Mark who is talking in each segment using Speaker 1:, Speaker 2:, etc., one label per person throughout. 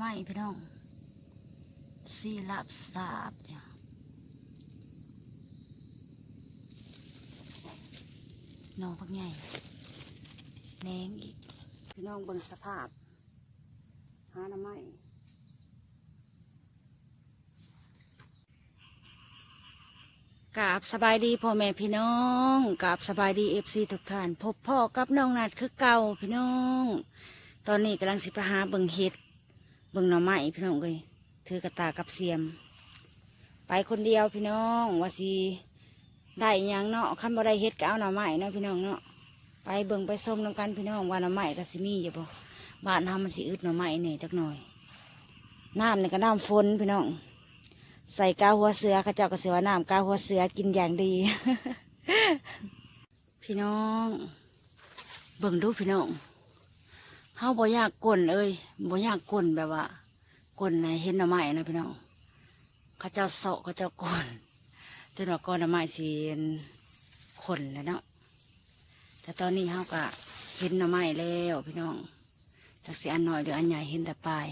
Speaker 1: ไม่พี่น้องสีลาบสาบเนี่ยน้องพักใหญ่แหนงอีก พี่น้องบนสภาพ หาหน้ำไม้กราบสบายดีพ่อแม่พี่น้องกราบสบายดีเอฟซีทุกท่าน พบพ่อกับน้องนัดคือเก่าพี่น้อง ตอนนี้กำลังสิไปหาเบิ่งเห็ด บิ่งหน่อไม้พี่น้องเลยถือกระตากับเสียม ไปคนเดียวพี่น้องว่าสิได้ยังเนาะคันบ่ได้เฮ็ดก็เอาหน่อไม้เนาะพี่น้องเนาะไปเบิ่งไปส้มน้ำกันพี่น้องว่าหน่อไม้ก็สิมีอยู่บ่บ้านเฮามันสิอึดหน่อไม้เนี่ยจักหน่อยน้ำนี่ก็น้ำฝนพี่น้อง ใส่กาหัวเสือข้าเจ้าก็เสือว่าน้ำกาหัวเสือกินอย่างดี พี่น้อง เบิ่งดูพี่น้อง เฮาบ่อยากกลนเอ้ยบ่อยากกลนแบบว่ากลนในเห็นหน่อไม้นะพี่น้องเขาจ้าเสาะเขาจ้ากลนจนว่าก้อนหน่อไม้สีขนแล้วเนาะแต่ตอนนี้เฮาก็เห็นหน่อไม้แล้วพี่น้องจากสีอันน้อยหรืออันใหญ่เห็นแต่ปลาย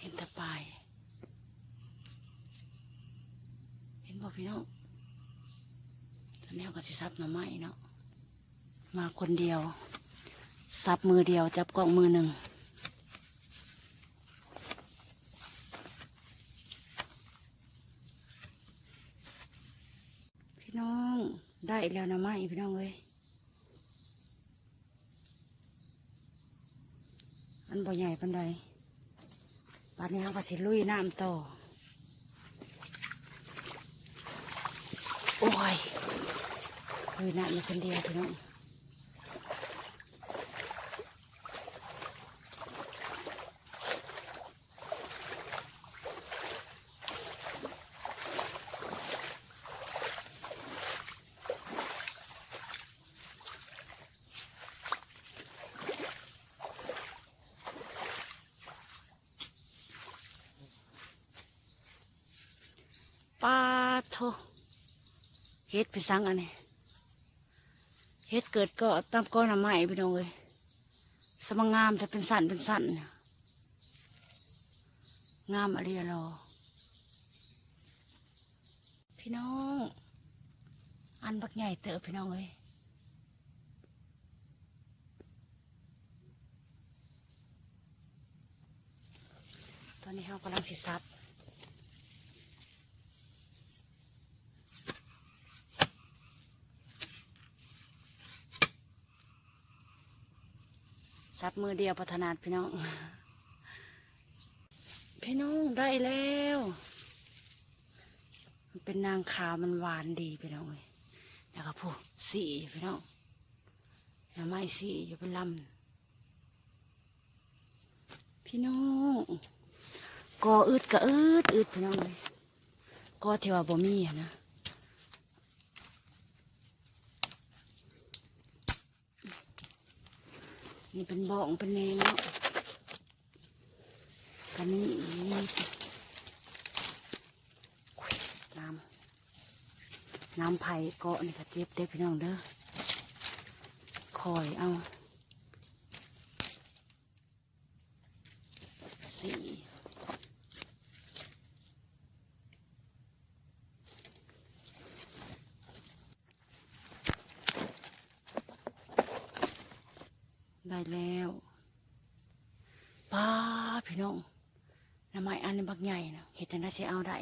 Speaker 1: เห็นแต่ปลายเห็นบ่พี่น้องตอนนี้เฮาก็สิซับหน่อไม้เนาะ มาคนเดียวซับมือเดียวจับกล้องมือหนึ่งพี่น้องได้แล้วนะไม่พี่น้องเอ้ยอันบ่ใหญ่ปันใดปันนี้เขาก็สิลุยน้ำต่อโอ้ยลุยน้ำอยู่คนเดียวพี่น้อง ปาโทเฮ็ดไปสังอันนี้เฮ็ดเกิดก็ตามก้อนหน่ไม้พี่น้องเอ้ยสมงงามแต่เป็นสันเป็นสันน่ะงามอะไรอะรอพี่น้อง อันบักใหญ่เตอะพี่น้องเอ้ยตอนนี้เรากำลังสิซับ ซับมือเดียวพัฒนาดพี่น้อง พี่น้องได้แล้ว มันเป็นนางขาวมันหวานดีพี่น้องเลยแล้วก็พูสีพี่น้องหน่อไม้สีอยู่เป็นลำพี่น้องกออึดก็อึดอึดพี่น้องเลยกอเทวาบ่มีนะ นี่เป็นบ่องเป็นเนงเนาะกันนี้นี่น้ำน้ำไผ่เกาะนี่ค่ะเจ็บเด็กพี่น้องเด้อคอยเอาสี่ ได้แล้วป้าพี่น้องน้ำไม้อันนี้บักใหญ่นะเห็ดจังได้สิเอาได้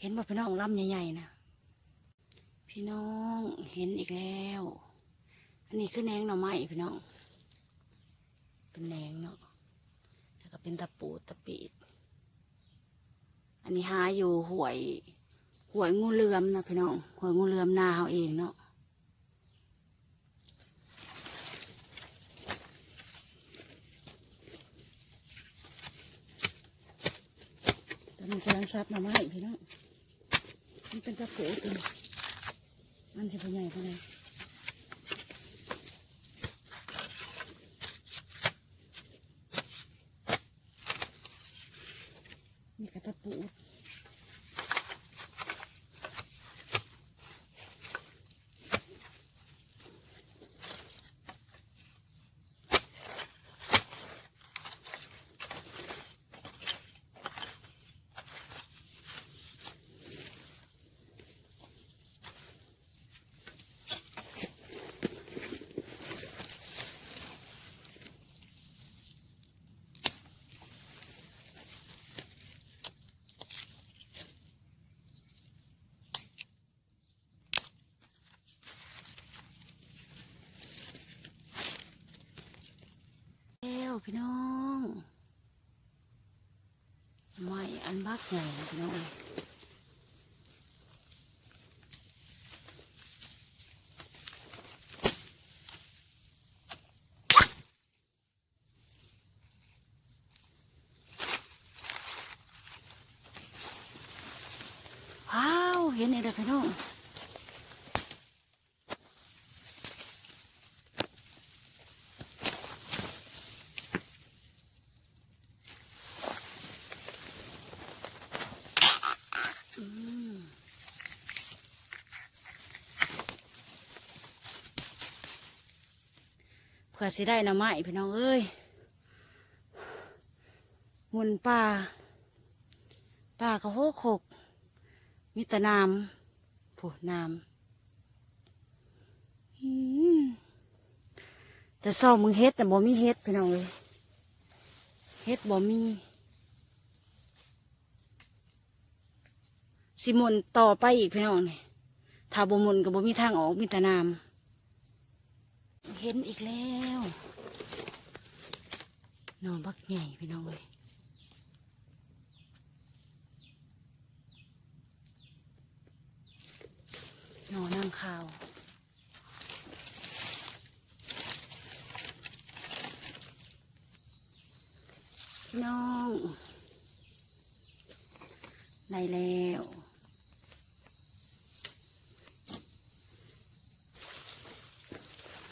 Speaker 1: เห็นว่าพี่น้องลำใหญ่ๆนะพี่น้องเห็นอีกแล้ว อันนี้คือแหนงหน่อไม้พี่น้อง เป็นแหนงเนาะแล้วก็เป็นตะปูตะปีดอันนี้หาอยู่หวยหวยงูเหลือมนะพี่น้องหวยงูเหลือมนาเขาเองเนาะ มันกำลังซับหน่อไม้พี่น้องมันเป็นกระโปูตัวมันจะเป็นใหญ่ขนาดนี่กระตะปู พี่น้องไม่ อันบักใหญ่พี่น้องเอ้ยว้าวเห็นนี่เด้อพี่น้อง อืมเพื่อสิได้น่อไม้พี่น้องเอ้ยมุนป่าป่ากระโหกหกมีแต่น้ำผู้น้ำอืมแต่เศร้ามึงเฮ็ดแต่บ่มีเฮ็ดพี่น้องเอ้ยเฮ็ดบ่มีสิมุนต่อไปอีกพี่น้องนี่ถ้าบ่มุนก็บ่มีทางออกมีแต่น้ำ เห็นอีกแล้วนอนบักใหญ่พี่น้องเลยนอนนางขาวน้อง ได้แล้ว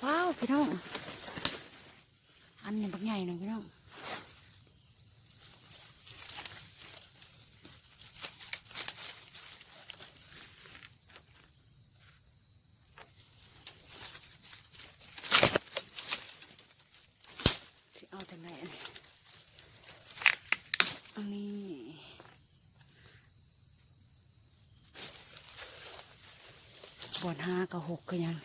Speaker 1: ว้าวพี่น้อง อันนี้บักใหญ่หนึ่งพี่น้องสิเอาจากไหนอันนี้อันนี้บอนห้ากับหกก็ยัง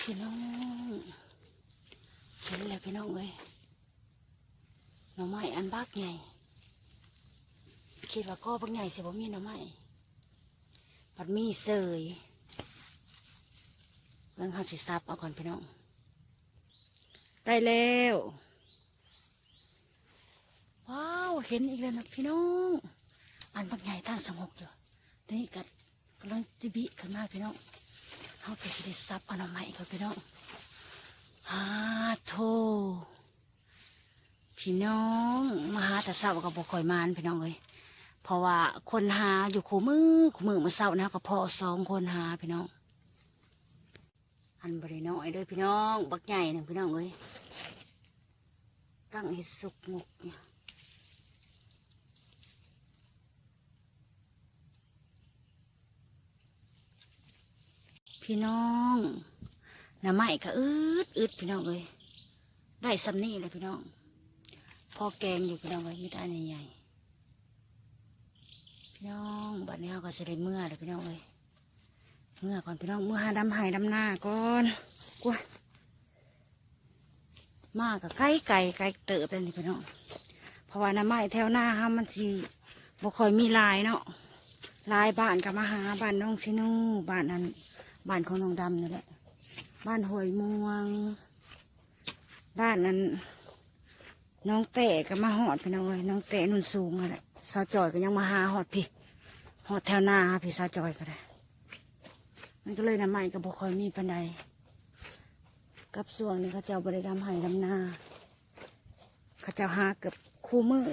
Speaker 1: พี่น้องเห็นแล้วพี่น้องเอ้ย หน่อไม้อันบักใหญ่คิดว่าก็บักใหญ่สิบ่มีหน่อไม้ปัดมีเสยเรื่องเขาสิซับเอาก่อนพี่น้อง ได้แล้วว้าวเห็นอีกแล้วนะพี่น้อง อันบักใหญ่ท่านสงบอยู่ตัวนี้กัดกำลังจิบิขึ้นมาพี่น้องเขาไปสิได้ซับเอาหน่อไม้ก่อนพี่น้องฮาโท พี่น้องมาหาแต่เศร้ากับบ่คอยมานพี่น้องเลยเพราะว่าคนหาอยู่คู่มือคู่มือมาเศร้านะก็พอสองคนหาพี่น้อง อันบริน้อยเด้วยพี่น้อง บักใหญ่หนึ่งพี่น้องเลยตั้งให้สุกงกเนี่ยพี่น้องน้ำไม้ก็อึดอึดพี่น้องเลยได้สำนี่เลยพี่น้อง พอแกงอยู่พี่น้องไว้มีแต่อันใหญ่ๆพี่น้องบัดนี้เราก็จะได้เมื่อเลยพี่น้องเลยเมื่อก่อนพี่น้องเมื่อหาดำไห้ดำหน้าก่อนกลัวมากกับไก่ไก่ไก่เติบเลยนี่พี่น้องเพราะว่าน้ำไม้แถวหน้าฮะมันสิบ่คอยมีลายเนาะลายบ้านกับมาหาบ้านน้องซินูบ้านนั้นบ้านของน้องดำนี่แหละบ้านหอยม่วง บ้านนั้น น้องเตะก็มาหอดพี่น้องเอ้ยน้องเตะนุ่นสูงอะไรสาวจอยก็ยังมาหาหอดพี่หอดแถวหน้าพี่สาวจอยก็ได้ มันก็เลยน้ำใหม่ก็บ่ค่อยมีปันใดกับส่วนนี้เขาเจ้าบริดำไห้ดำนาเขาเจ้าหาเกือบคู่มือ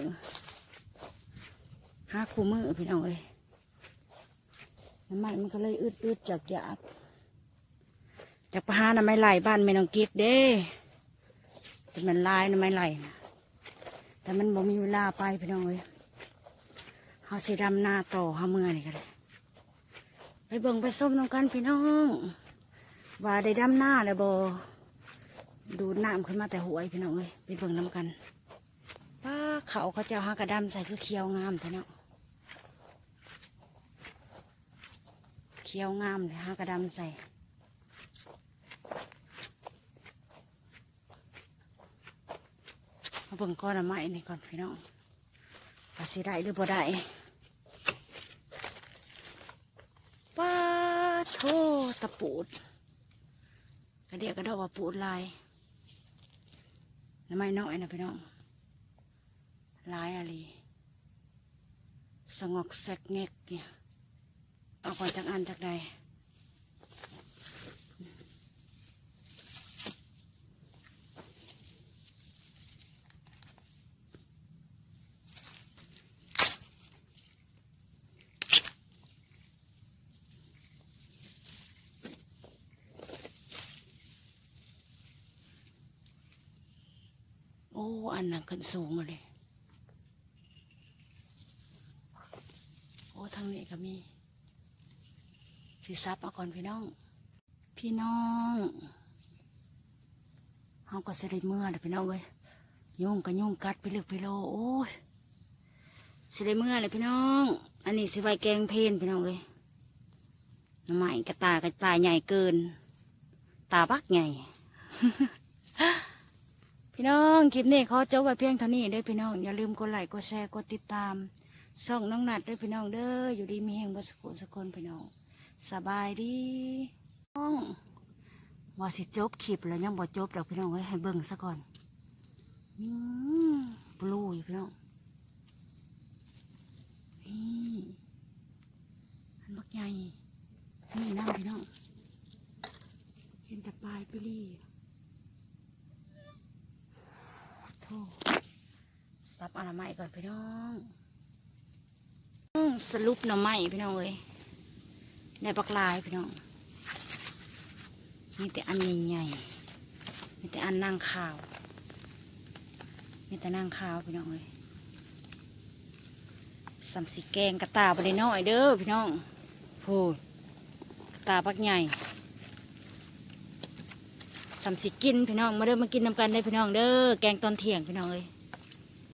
Speaker 1: หาคู่มือพี่น้องเอ้ยน้ำใหม่มันก็เลยอึดอึดๆจากหยาบจากปะหาน้ำไม่ไหลบ้านไม่น้องกิฟเด้แต่มันลายน้ำไม่ไหลนะ แต่มันบ่มีเวลาไปพี่น้องเอ้ยเฮาสิดำหน้าต่อเฮาเมื่อนี่ก็ได้ไปเบิ่งไปส้มน้ำกันพี่น้อง ว่าได้ดำหน้าแล้วบ่ดูน้ำขึ้นมาแต่หัวไอ้พี่น้องเอ้ยไปเบิ่งน้ำกันป้าเขาเขาเจ้าหากระดำใส่คือเขียวงามแต่เนาะเขียวงามเลยหากระดำใส่ มาเบิ่งก้อนไม้นี่ก่อนพี่น้องว่าสิได้หรือบ่ได้ป้าโทตะปูดกระเดียกกระดอกว่าปูดลายน้ำไม้น้อยนะพี่น้องลายอะไรสงอกแสกเงกเนี่ยเอาก่อนจากอันจากใด โอ้อันนั้นขึ้นสูงเลยโอ้ทางนี้ก็มีสิซับเอาก่อนพี่น้อง พี่น้องเฮาก็เสด็จเมื่อเลยพี่น้องเว้ยยุ่งก็ยุ่งกัดไปเลือกไปโลโอ้ยเสด็จเมื่อเลยพี่น้อง อันนี้สิไว้แกงเพนพี่น้องเว้ยน้ำใหม่กระตากระตายใหญ่เกิน ตาบักใหญ่ พี่น้องคลิปนี้เขอจบไว้เพียงเท่านี้เด้อพี่น้องอย่าลืมกดไลค์กดแชร์กดติดตามส่องน้องนัดเด้อพี่น้องเด้ออยู่ดีมีแห่งบัสกุสกุลพี่น้องสบายดีน้องว่าสิจบคลิปแล้วยังบ่จบดอกพี่น้องเอ้ยให้เบิ่งซะก่อนอืมปลูอยู่พี่น้องนี่อันบักใหญ่นี่น้ำพี่น้องเห็นแต่ปลายไปลี่ โธ่ ซับอนามัยก่อนพี่น้องสรุปหน่อไม้พี่น้องเลยได้ปักลายพี่น้องมีแต่อันใหญ่ๆมีแต่อันนั่งขาวมีแต่นั่งขาวพี่น้องเลยสัมสีแกงกระตาบริน้อยเด้อพี่น้องพูดกระตาปักใหญ่ สามสิกินพี่น้องมาเด้อมากินน้ำกันได้พี่น้องเด้อแกงตอนเที่ยงพี่น้องเลย